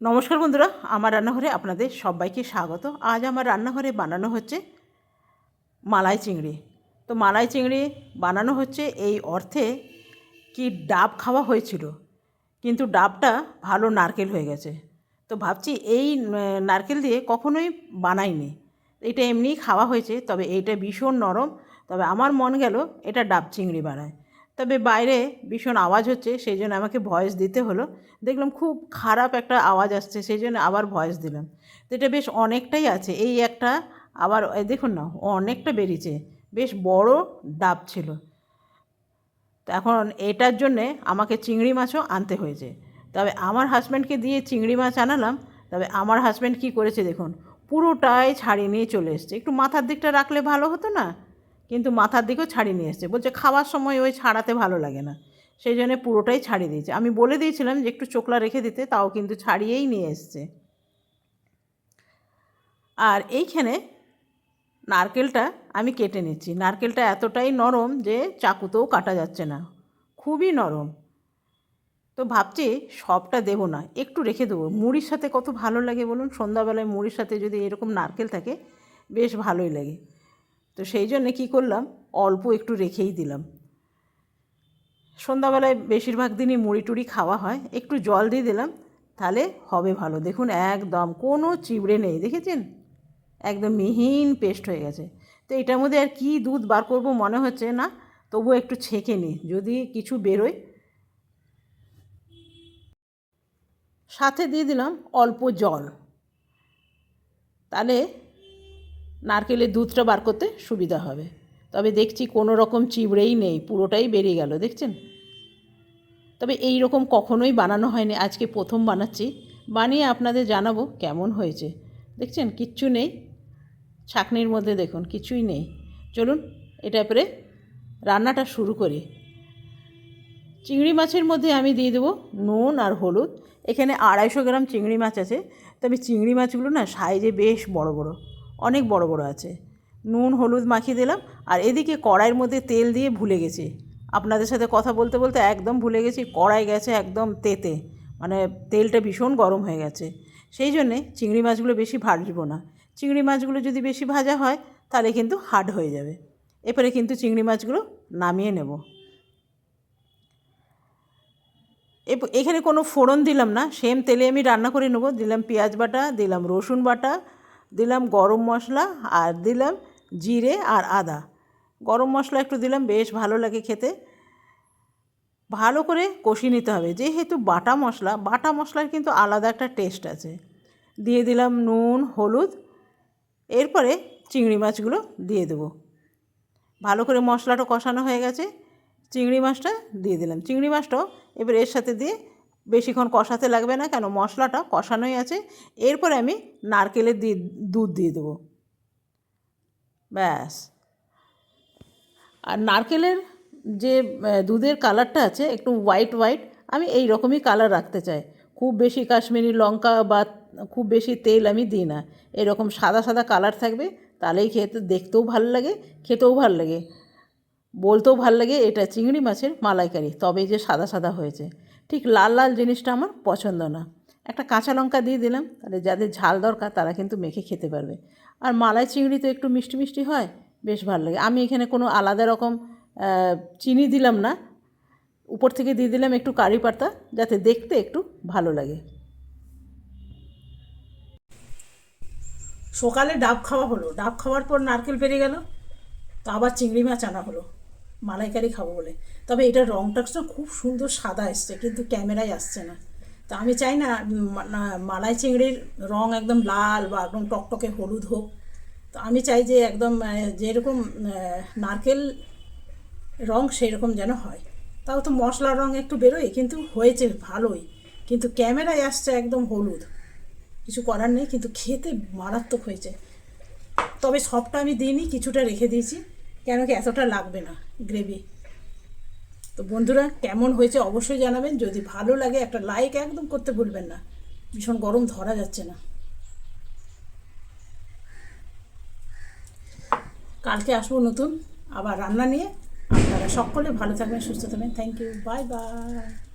নমস্কার বন্ধুরা, আমার রান্নাঘরে আপনাদের সবাইকে স্বাগত। আজ আমার রান্নাঘরে বানানো হচ্ছে মালাই চিংড়ি। তো মালাই চিংড়ি বানানো হচ্ছে এই অর্থে কি ডাব খাওয়া হয়েছিল, কিন্তু ডাবটা ভালো নারকেল হয়ে গেছে। তো ভাবছি এই নারকেল দিয়ে কখনোই বানাইনি। এটা এমনিই খাওয়া হয়েছে, তবে এইটা ভীষণ নরম, তবে আমার মন গেল এটা ডাব চিংড়ি বানায়। তবে বাইরে ভীষণ আওয়াজ হচ্ছে, সেই জন্য আমাকে ভয়েস দিতে হলো। দেখলাম খুব খারাপ একটা আওয়াজ আসছে, সেই জন্য আবার ভয়েস দিলাম। তো এটা বেশ অনেকটাই আছে। এই একটা আবার দেখুন না, অনেকটা বেরিয়েছে। বেশ বড় ডাব ছিল। তো এখন এটার জন্যে আমাকে চিংড়ি মাছও আনতে হয়েছে। তবে আমার হাজব্যান্ডকে দিয়ে চিংড়ি মাছ আনালাম। তবে আমার হাজব্যান্ড কী করেছে দেখুন, পুরোটাই ছাড়িয়ে নিয়ে চলে এসছে। একটু মাথার দিকটা রাখলে ভালো হতো না? কিন্তু মাথার দিকেও ছাড়িয়ে নিয়ে এসছে। বলছে, খাওয়ার সময় ওই ছাড়াতে ভালো লাগে না। সেই জন্য পুরোটাই ছাড়িয়ে দিয়েছে। আমি বলে দিয়েছিলাম যে, একটু চোখলা রেখে দিতে। তাও কিন্তু ছাড়িয়েই নিয়ে এসছে। আর এইখানে নারকেলটা আমি কেটে নিচ্ছি। নারকেলটা এতটাই নরম যে, চাকুতেও কাটা যাচ্ছে না। খুবই নরম। তো ভাবছি সবটা দেবো না, একটু রেখে দেবো। মুড়ির সাথে কত ভালো লাগে বলুন? সন্ধ্যাবেলায় মুড়ির সাথে যদি এরকম নারকেল থাকে, বেশ ভালোই লাগে। তো সেই জন্যে কী করলাম? অল্প একটু রেখেই দিলাম। সন্ধ্যাবেলায় বেশিরভাগ দিনই মুড়ি টুড়ি খাওয়া হয়। একটু জল দিয়ে দিলাম, তাহলে হবে ভালো। দেখুন একদম কোনো চিবড়ে নেই, দেখেছেন? একদম মিহিন পেস্ট হয়ে গেছে। তো এটার মধ্যে আর কি দুধ বার করব মনে হচ্ছে না তবুও একটু ছেঁকে নিই, যদি কিছু বেরোয়। সাথে দিয়ে দিলাম অল্প জল। তাহলে নারকেলের দুধটা বার করতে সুবিধা হবে। তবে দেখছি কোনো রকম চিবড়েই নেই, পুরোটাই বেরিয়ে গেল, দেখছেন? তবে এই রকম কখনোই বানানো হয়নি। আজকে প্রথম বানাচ্ছি। বানিয়ে আপনাদের জানাব কেমন হয়েছে। দেখছেন? কিচ্ছু নেই। ছাকনির মধ্যে দেখুন, কিছুই নেই। চলুন, এটা এরপরে রান্নাটা শুরু করি। চিংড়ি মাছের মধ্যে আমি দিয়ে দেবো নুন আর হলুদ। এখানে আড়াইশো গ্রাম চিংড়ি মাছ আছে। তবে চিংড়ি মাছগুলো না সাইজে বেশ বড় বড়। অনেক বড় বড় আছে। নুন, হলুদ মাখিয়ে দিলাম আর এদিকে কড়াইয়ের মধ্যে তেল দিয়ে ভুলে গেছি। আপনাদের সাথে কথা বলতে বলতে একদম ভুলে গেছি, কড়াই গেছে একদম তেতে। মানে তেলটা ভীষণ গরম হয়ে গেছে। সেই জন্যে চিংড়ি মাছগুলো বেশি ভাজবো না। চিংড়ি মাছগুলো যদি বেশি ভাজা হয়, তাহলে কিন্তু হার্ড হয়ে যাবে। এরপরে কিন্তু চিংড়ি মাছগুলো নামিয়ে নেব। এখানে কোনো ফোড়ন দিলাম না। সেম তেলে আমি রান্না করে নেব। দিলাম পেঁয়াজ বাটা, দিলাম রসুন বাটা দিলাম গরম মশলা আর দিলাম জিরে আর আদা। গরম মশলা একটু দিলাম, বেশ ভালো লাগে খেতে। ভালো করে কষিয়ে নিতে হবে। যেহেতু বাটা মশলা, বাটা মশলার কিন্তু আলাদা একটা টেস্ট আছে। দিয়ে দিলাম নুন, হলুদ, এরপরে চিংড়ি মাছগুলো দিয়ে দেবো। ভালো করে মশলাটা কষানো হয়ে গেছে, চিংড়ি মাছটা দিয়ে দিলাম। চিংড়ি মাছটাও এবার এর সাথে দিয়ে বেশিক্ষণ কষাতে লাগবে না কেন? মশলাটা কষানোই আছে। এরপরে আমি নারকেলের দিয়ে দুধ দিয়ে দেবো। ব্যাস। আর নারকেলের যে দুধের কালারটা আছে একটু হোয়াইট হোয়াইট আমি এই রকমই কালার রাখতে চাই। খুব বেশি কাশ্মীরি লঙ্কা বা খুব বেশি তেল আমি দিই না। এরকম সাদা সাদা কালার থাকবে, তাহলেই খেতে, দেখতেও ভালো লাগে, খেতেও ভালো লাগে। বলতেও ভালো লাগে, এটা চিংড়ি মাছের মালাইকারি তবে যে সাদা সাদা হয়েছে। ঠিক লাল লাল জিনিসটা আমার পছন্দ না। একটা কাঁচা লঙ্কা দিয়ে দিলাম, তাহলে যাদের ঝাল দরকার তারা কিন্তু মেখে খেতে পারবে। আর মালাই চিংড়ি তো একটু মিষ্টি মিষ্টি হয়, বেশ ভালো লাগে। আমি এখানে কোনো আলাদা রকম চিনি দিলাম না। উপর থেকে দিয়ে দিলাম একটু কারি পাতা, যাতে দেখতে একটু ভালো লাগে। সকালে ডাব খাওয়া হলো। ডাব খাওয়ার পর নারকেল পেরে গেল, তো আবার চিংড়ি মাছ আনা হলো। মালাইকারি খাব বলে। তবে এটার রঙটা খুব সুন্দর সাদা এসছে, কিন্তু ক্যামেরায় আসছে না। তা আমি চাই না মালাই চিংড়ির রং একদম লাল বা একদম টকটকে হলুদ হোক। তো আমি চাই যে একদম যেরকম নারকেল রং সেরকম যেন হয়। তাও তো মশলার রং একটু বেরোয়, কিন্তু হয়েছে ভালোই। কিন্তু ক্যামেরায় আসছে একদম হলুদ। কিছু করার নেই, কিন্তু খেতে মারাত্মক হয়েছে। তবে সবটা আমি দিইনি, কিছুটা রেখে দিয়েছি। কেন কি এতটা লাগবে না গ্রেভি তো বন্ধুরা, কেমন হয়েছে অবশ্যই জানাবেন। যদি ভালো লাগে, একটা লাইক একদম করতে ভুলবেন না। ভীষণ গরম, ধরা যাচ্ছে না। কালকে আসব নতুন, আবার রান্না নিয়ে। আপনারা সকলে ভালো থাকবেন, সুস্থ থাকবেন। Thank you bye bye